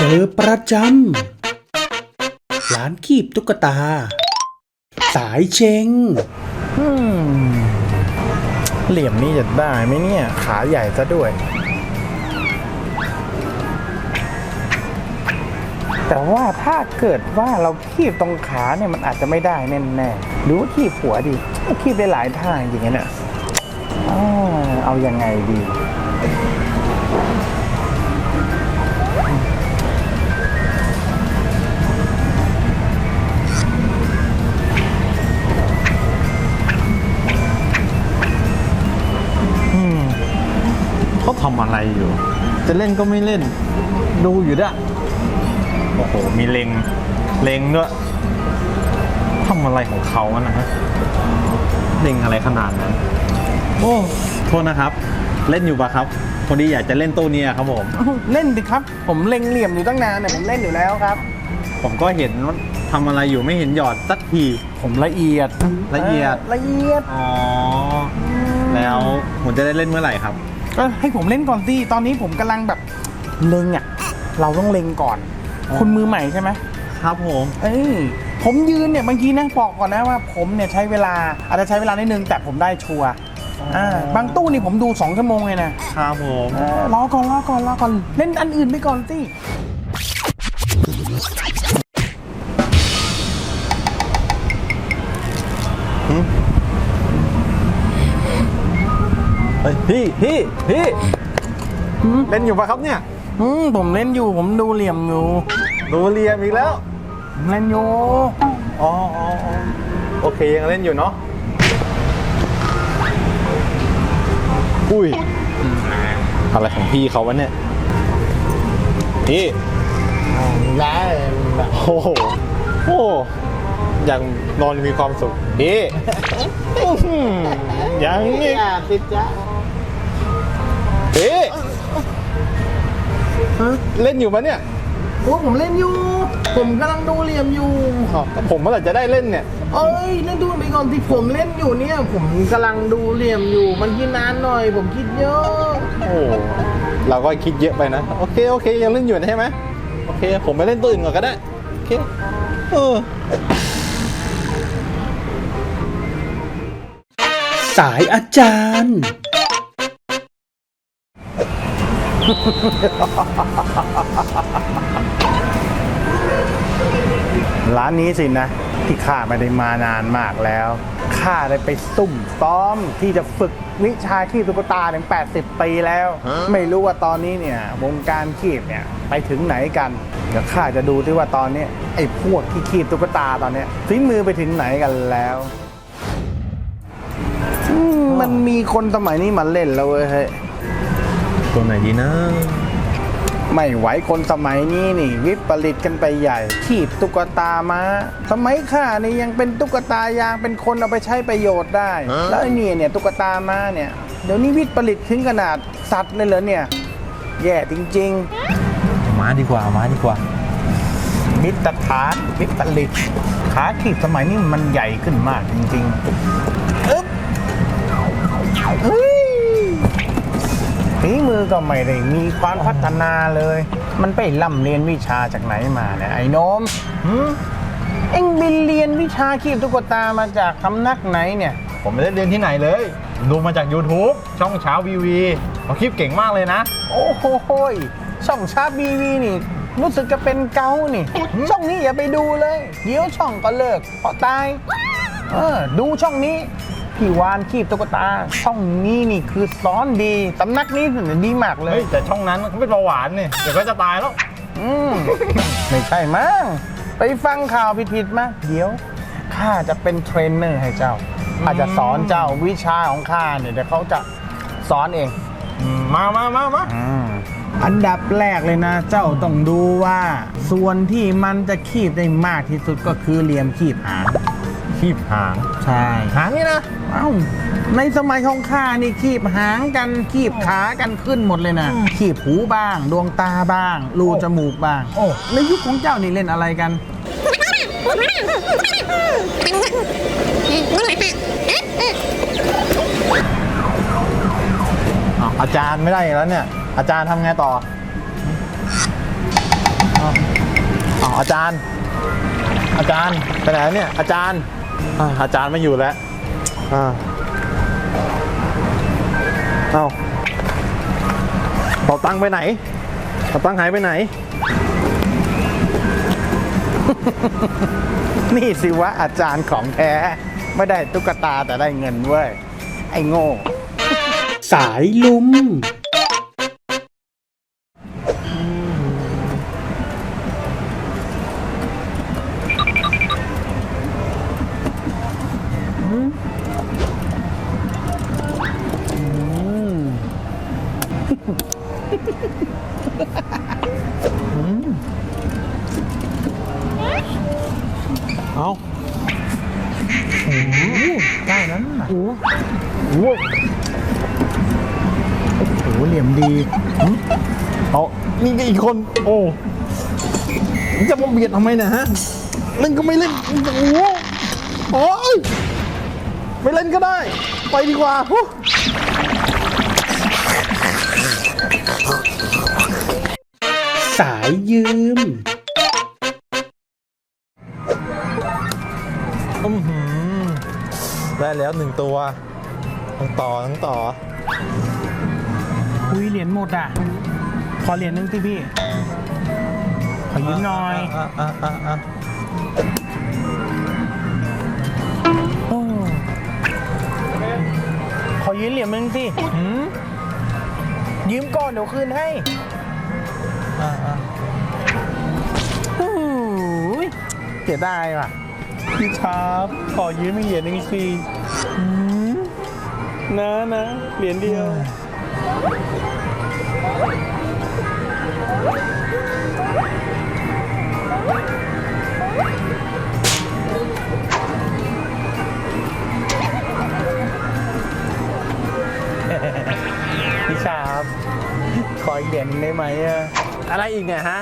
เจอประจำร้านคีบตุ๊กตา สายเชงอืมเหลี่ยมนี้จะได้ไหมเนี่ย ขาใหญ่ซะด้วย แต่ว่าถ้าเกิดว่าเราคีบตรงขาเนี่ยมันอาจจะไม่ได้แน่ๆหรือว่าคีบหัวดีคีบได้หลายท่าจริงๆนะเนี่ยอ้าวเอายังไงดี เขาทำอะไรอยู่ จะเล่นก็ไม่เล่น ดูอยู่ด้วยโอ้โห มีเลงเลงด้วยทำอะไรของเขาอะนะฮะเลงอะไรขนาดนั้น โอ้โทษนะครับ เล่นอยู่ปะครับพอดีอยากจะเล่นตู้นี้อะครับผม เล่นดิครับ ผมเล็งเหลี่ยมอยู่ตั้งนานเนี่ยผมเล่นอยู่แล้วครับ ผมก็เห็นว่าทำอะไรอยู่ไม่เห็นหยอดสักที ผมละเอียดละเอียดละเอียด อ๋อ แล้วผมจะได้เล่นเมื่อไหร่ครับ ก็ให้ผมเล่นก่อนสิตอนนี้ผมกำลังแบบเล็งอะ เราต้องเล็งก่อนอ๋อคุณมือใหม่ใช่ไหมครับผมเอ้ยผมยืนเนี่ยบางทีนั่งบอกก่อนนะว่า ผมเนี่ยใช้เวลาอาจจะใช้เวลานิดนึงแต่ผมได้ชัวร์อ่าบางตู้นี่ผมดู2ชั่วโมงเลยนะครับผมเออรอก่อนรอก่อนรอก่อนเล่นอันอื่นไปก่อนสิเฮ้ยพี่พี่พี่เล่นอยู่ปะครับเนี่ย อืมผมเล่นอยู่ผมดูเหลี่ยมอยู่ดูเรียมอีกแล้วผมเล่นอยู่อ๋ออ๋ออ๋อโอเคยังเล่นอยู่เนาะอุ้ยอะไรของพี่เขาวะเนี่ยพี่ได้โอ้โหโอ้ยังนอนมีความสุขพี่อื้อหือยังอีก ติดจ้า พี่เล่นอยู่ปะเนี่ยโอ้ผมเล่นอยู่ ผมกำลังดูเหลี่ยมอยู่อ้าวแต่ผมเมื่อไหร่จะได้เล่นเนี่ย เอ้ยเล่นดูไปก่อนที่ผมเล่นอยู่เนี่ย ผมกำลังดูเหลี่ยมอยู่ มันคิดนานหน่อย ผมคิดเยอะ โอ้เราก็คิดเยอะไปนะ โอเคโอเคยังเล่นอยู่ใช่ไหมโอเค ผมไปเล่นตัวอื่นก่อนก็ได้ โอเค เออ สายอาจารย์ ร้านนี้สินะ ที่ข้าไม่ได้มานานมากแล้วข้าได้ไปซุ่มซ้อมที่จะฝึกวิชาคีบตุ๊กตาถึง 80 ปีแล้ว ไม่รู้ว่าตอนนี้เนี่ยวงการคีบเนี่ยไปถึงไหนกัน เดี๋ยวข้าจะดูที่ว่าตอนนี้ไอ้พวกที่คีบตุ๊กตาตอนนี้ฝีมือไปถึงไหนกันแล้วมันมีคนสมัยนี้มาเล่นแล้วเว้ย ตัวไหนดีนะ ไม่ไหวคนสมัยนี้นี่ วิปริตกันไปใหญ่ขีบตุ๊กตามาสมัยข้านี่ยังเป็นตุ๊กตายางเป็นคนเอาไปใช้ประโยชน์ได้ แล้วไอ้เนี่ยเนี่ยตุ๊กตามาเนี่ยเดี๋ยวนี้วิปริตถึงขนาดสัตว์เลยเหรอเนี่ย แย่จริงมาดีกว่ามาดีกว่าๆมิตรฐานวิปริตขาขีบสมัยนี้มันใหญ่ขึ้นมากจริงๆอึ๊บเฮ้ย ฝีมือก็ไม่ได้มีความพัฒนาเลย มันไปล่ำเรียนวิชาจากไหนมาเนี่ยไอ้โนมหืมเอ็งบินเรียนวิชาคีบตุ๊กตามาจากสำนักไหนเนี่ย ผมไม่ได้เรียนที่ไหนเลย ดูมาจาก YouTube ช่องเช้าวีวีเขาคลิปเก่งมากเลยนะ โอ้โหโหยช่องชาบีวีนี่ รู้สึกจะเป็นเกานี่ ช่องนี้อย่าไปดูเลย เดี๋ยวช่องก็เลิกเพราะตาย เออ ดูช่องนี้ พี่วานคีบตุ๊กตา ช่องนี้นี่คือสอนดีสำนักนี้ถึงดีมากเลเฮ้ยย แต่ช่องนั้นเขาเป็นเบาหวานเนี่ยเดี๋ยวก็จะตายแล้ว อืม ไม่ใช่มั้งไปฟังข่าวผิดๆมาเดี๋ยวข้าจะเป็นเทรนเนอร์ให้เจ้าข้าจะสอนเจ้าวิชาของข้าเนี่ยเดี๋ยวเขาจะสอนเอง มามามามาอันดับแรกเลยนะ เจ้าต้องดูว่า ส่วนที่มันจะคีบได้มากที่สุดก็คือเหลี่ยมคีบหาง คีบหาง ใช่ หางนี่นะเอ้าในสมัยของข้านี่คีบหางกันคีบขากันขึ้นหมดเลยนะคีบหูบ้าง ดวงตาบ้าง รูจมูกบ้างโอ้ในยุคของเจ้านี่เล่นอะไรกันอ้าวอาจารย์ไม่ได้อีกแล้วเนี่ย อาจารย์ทำไงต่ออาจารย์ อาจารย์ไปไหนเนี่ย อาจารย์ อ่าอาจารย์ไม่อยู่แล้วอ่าเอาเป๋าตังค์ไปไหนเป๋าตังค์หายไปไหน นี่สิวะอาจารย์ของแท้ ไม่ได้ตุ๊กตาแต่ได้เงินเว้ย ไอ้โง่ สายลุม เอาได้นั้นน่ะโอ้โหโอ้โหเหลี่ยมดีเอานี่ก็อีกคน โอ้จะมาเบียดทำไมเนะฮะเล่นก็ไม่เล่น โอ้โหโอ้ยไม่เล่นก็ได้ ไปดีกว่าฮู้สายยืม ได้แล้วหนึ่งตัวต้องต่อต้องต่อคุยเหรียญหมดอะ ขอเหรียญหนึงสิพี่ ขอยืมหน่อยอะอะอะอะโอ้ขอยืมเหรียญมึงสิหืมยืมก่อนเดี๋ยวคืนให้ อะอะโอ้ยเสียดายว่ะ พี่ชาร์ปขอยืมอีกเหรียญหนึ่งสิอืมนะนะเหรียญเดียว พี่ชาร์ปขออีกเหรียญหนึงได้ไหมอะอะไรอีกเนี่ยฮะ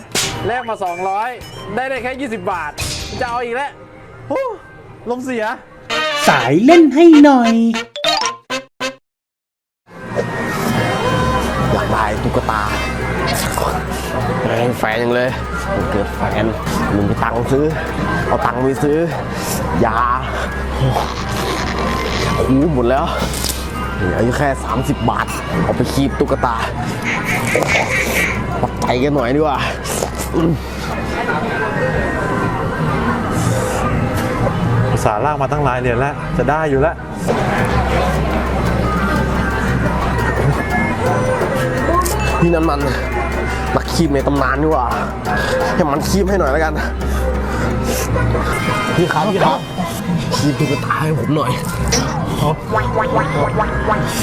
แลกมา 200 ได้ได้แค่ 20 บาท จะเอาอีกแล้ว ลมเสีย สายเล่นให้หน่อย อยากได้ตุ๊กตาแรงแฟนยังเลยมันเกิดแฟนมึงไปตังค์ซื้อ เอาตังค์ไปซื้อ ยาโอ้คูหมดแล้วเหลืออยู่แค่ 30 บาท เอาไปคีบตุ๊กตาปักใจกันหน่อยดีกว่า อืมอุตส่าห์ลากมาตั้งหลายเหรียญแล้ว จะได้อยู่แล้วนี่นั่นมันนักคีบในตำนานดีกว่าให้มันคีบให้หน่อยแล้วกัน พี่ครับพี่ครับคีบตุ๊กตาให้ผมหน่อย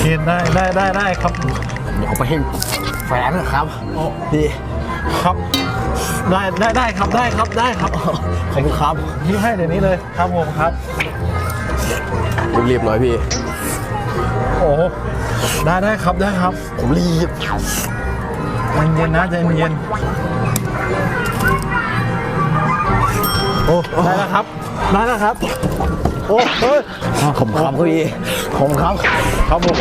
เห็นได้ได้ได้ได้ครับเดี๋ยวเอาไปให้แฟนนะครับพี่ครับ ได้ได้ได้ครับได้ครับได้ครับขอบคุณครับพี่ให้เดี๋ยวนี้เลยครับผมครับ รีบๆหน่อยพี่ โอ้โหได้ได้ครับได้ครับ ผมรีบใจเย็นนะใจเย็นโอ้ได้แล้วครับได้แล้วครับ โอ้เฮ้ยผมครับพี่ผมครับครับผม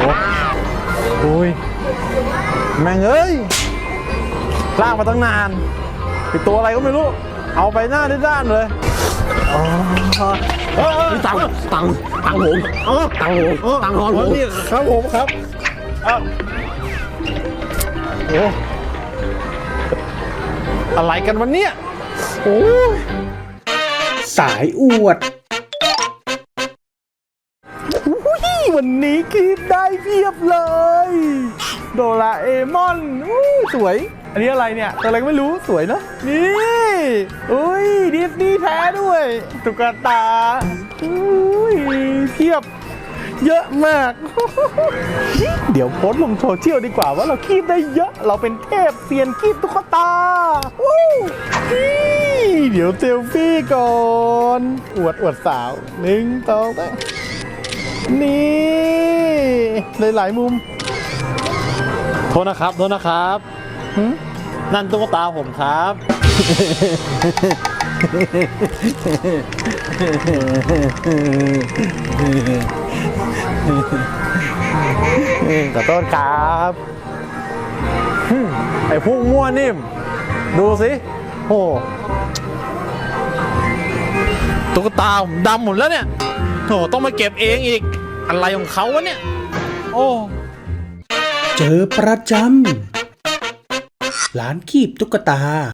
โอ้โอ้ยแม่งเอ้ย ลากมาตั้งนานเป็นตัวอะไรก็ไม่รู้ เอาไปหน้าด้านๆเลยอ๋อเอ้ยเอ้ยพี่ตังค์ตังค์ตังค์ผมตังค์ผมตังค์ทอนผมนี่ครับผมครับเอ้าโอ้อะไรกันวันเนี้ยโอ้ยสายอวดวันนี้คลิปได้เพียบเลย โดราเอมอนอู้สวย อันนี้อะไรเนี่ยตัวอะไรก็ไม่รู้สวยเนอะนี่อุ้ยดิสนีย์แท้ด้วยตุ๊กตาอุ้ยเพียบเยอะมาก เดี๋ยวโพสต์ลงโซเชียลดีกว่าว่าเราคีบได้เยอะ เราเป็นเทพเซียนคีบตุ๊กตาวู้นี่เดี๋ยวเซลฟี่ก่อน อวดอวดสาวหนึ่งสองสามนี่หลายๆมุม โทษนะครับ โทษนะครับ นั่นตุ๊กตาผมครับ ขอโทษครับไอ้พวกมั่วนิ่ม ดูสิ โอ้ตุ๊กตาผมดำหมดแล้วเนี่ยโอ้ต้องมาเก็บเองอีก อะไรของเขาวะเนี่ย โอ้ เจอประจำ ร้านคีบตุ๊กตา